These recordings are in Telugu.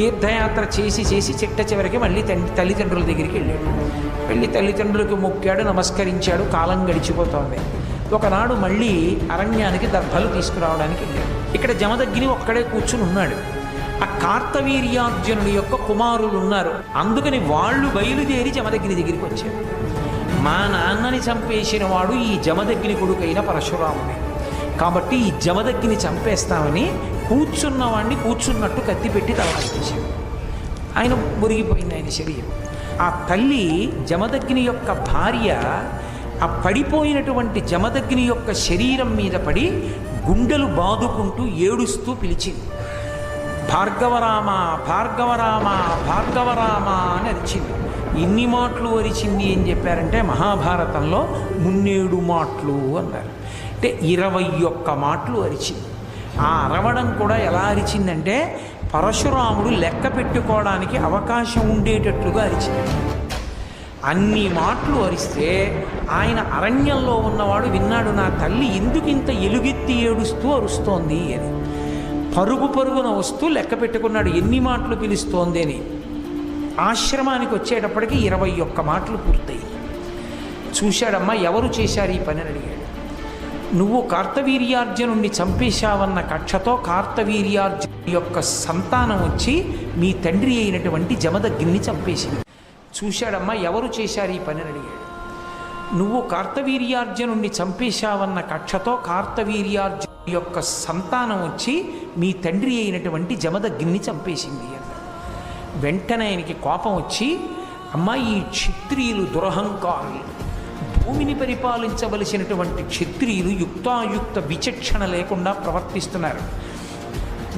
తీర్థయాత్ర చేసి చేసి చిట్ట చివరికి మళ్ళీ తండ్రి తల్లిదండ్రుల దగ్గరికి వెళ్ళాడు. వెళ్ళి తల్లిదండ్రులకు మొక్కాడు నమస్కరించాడు కాలం గడిచిపోతోంది. ఒకనాడు మళ్ళీ అరణ్యానికి దర్భలు తీసుకురావడానికి వెళ్ళాడు. ఇక్కడ జమదగ్ని ఒక్కడే కూర్చుని ఉన్నాడు. ఆ కార్తవీర్యార్జునుడి యొక్క కుమారులు ఉన్నారు. అందుకని వాళ్ళు బయలుదేరి జమదగ్ని దగ్గరికి వచ్చారు. మా నాన్నని చంపేసిన వాడు ఈ జమదగ్ని కొడుకైన పరశురాముడే. కాబట్టి ఈ జమదగ్ని చంపేస్తామని కూర్చున్నవాడిని కూర్చున్నట్టు కత్తి పెట్టి తల ఆయన మురిగిపోయింది ఆయన శరీరం. ఆ తల్లి జమదగ్ని యొక్క భార్య ఆ పడిపోయినటువంటి జమదగ్ని యొక్క శరీరం మీద పడి గుండెలు బాదుకుంటూ ఏడుస్తూ పిలిచింది. భార్గవరామ భార్గవరామ భార్గవరామ అని అరిచింది. ఎన్ని మాటలు అరిచింది అని చెప్పారంటే మహాభారతంలో మున్నేడు మాటలు అన్నారు. అంటే ఇరవై ఒక్క మాటలు అరిచింది. ఆ అరవడం కూడా ఎలా అరిచిందంటే పరశురాముడు లెక్క పెట్టుకోవడానికి అవకాశం ఉండేటట్లుగా అరిచింది. అన్ని మాటలు అరిస్తే ఆయన అరణ్యంలో ఉన్నవాడు విన్నాడు నా తల్లి ఎందుకు ఇంత ఎలుగెత్తి ఏడుస్తూ అరుస్తోంది అని. పరుగు పరుగున వస్తూ లెక్క పెట్టుకున్నాడు ఎన్ని మాటలు పిలుస్తోంది అని. ఆశ్రమానికి వచ్చేటప్పటికి ఇరవై ఒక్క మాటలు పూర్తయి చూశాడమ్మా ఎవరు చేశారు ఈ పని అని అడిగాడు. నువ్వు కార్తవీర్యార్జునుణ్ణి చంపేశావన్న కక్షతో కార్తవీర్యార్జును యొక్క సంతానం వచ్చి మీ తండ్రి అయినటువంటి జమదగ్ని చంపేసింది. చూశాడమ్మా ఎవరు చేశారు ఈ పని అడిగాడు నువ్వు కార్తవీర్యార్జునుణ్ణి చంపేశావన్న కక్షతో కార్తవీర్యార్జును యొక్క సంతానం వచ్చి మీ తండ్రి అయినటువంటి జమదగ్ని చంపేసింది అన్నాడు. వెంటనే ఆయనకి కోపం వచ్చి అమ్మా ఈ క్షత్రియులు దురహంకారులు. భూమిని పరిపాలించవలసినటువంటి క్షత్రియులు యుక్తాయుక్త విచక్షణ లేకుండా ప్రవర్తిస్తున్నారు.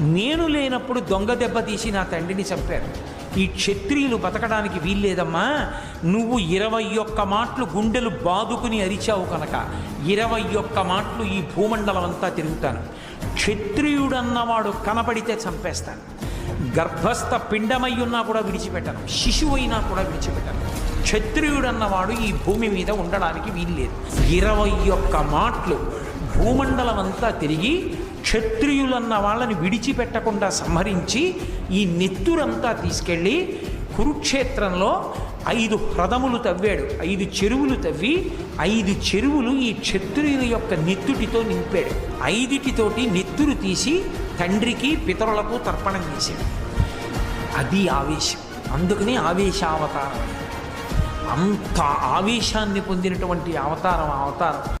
నేను లేనప్పుడు దొంగ దెబ్బ తీసి నా తండ్రిని చంపారు. ఈ క్షత్రియులు బతకడానికి వీల్లేదమ్మా. నువ్వు ఇరవై ఒక్క మాటలు గుండెలు బాదుకుని అరిచావు కనుక ఇరవై ఒక్క మాటలు ఈ భూమండలం అంతా తిరుగుతాను. క్షత్రియుడన్నవాడు కనపడితే చంపేస్తాను. గర్భస్థ పిండమై ఉన్నా కూడా విడిచిపెట్టను శిశువు అయినా కూడా విడిచిపెట్టను. క్షత్రియుడన్నవాడు ఈ భూమి మీద ఉండడానికి వీల్లేదు. ఇరవై ఒక్క మాటలు భూమండలం అంతా తిరిగి క్షత్రియులన్న వాళ్ళని విడిచిపెట్టకుండా సంహరించి ఈ నెత్తురంతా తీసుకెళ్ళి కురుక్షేత్రంలో ఐదు హ్రదములు తవ్వాడు ఐదు చెరువులు తవ్వి ఐదు చెరువులు ఈ క్షత్రియుల యొక్క నెత్తుటితో నింపాడు. ఐదిటితోటి నెత్తురు తీసి తండ్రికి పితరులకు తర్పణం చేశాడు. అది ఆవేశం. అందుకని ఆవేశావతారం. అంత ఆవేశాన్ని పొందినటువంటి అవతారం అవతారం.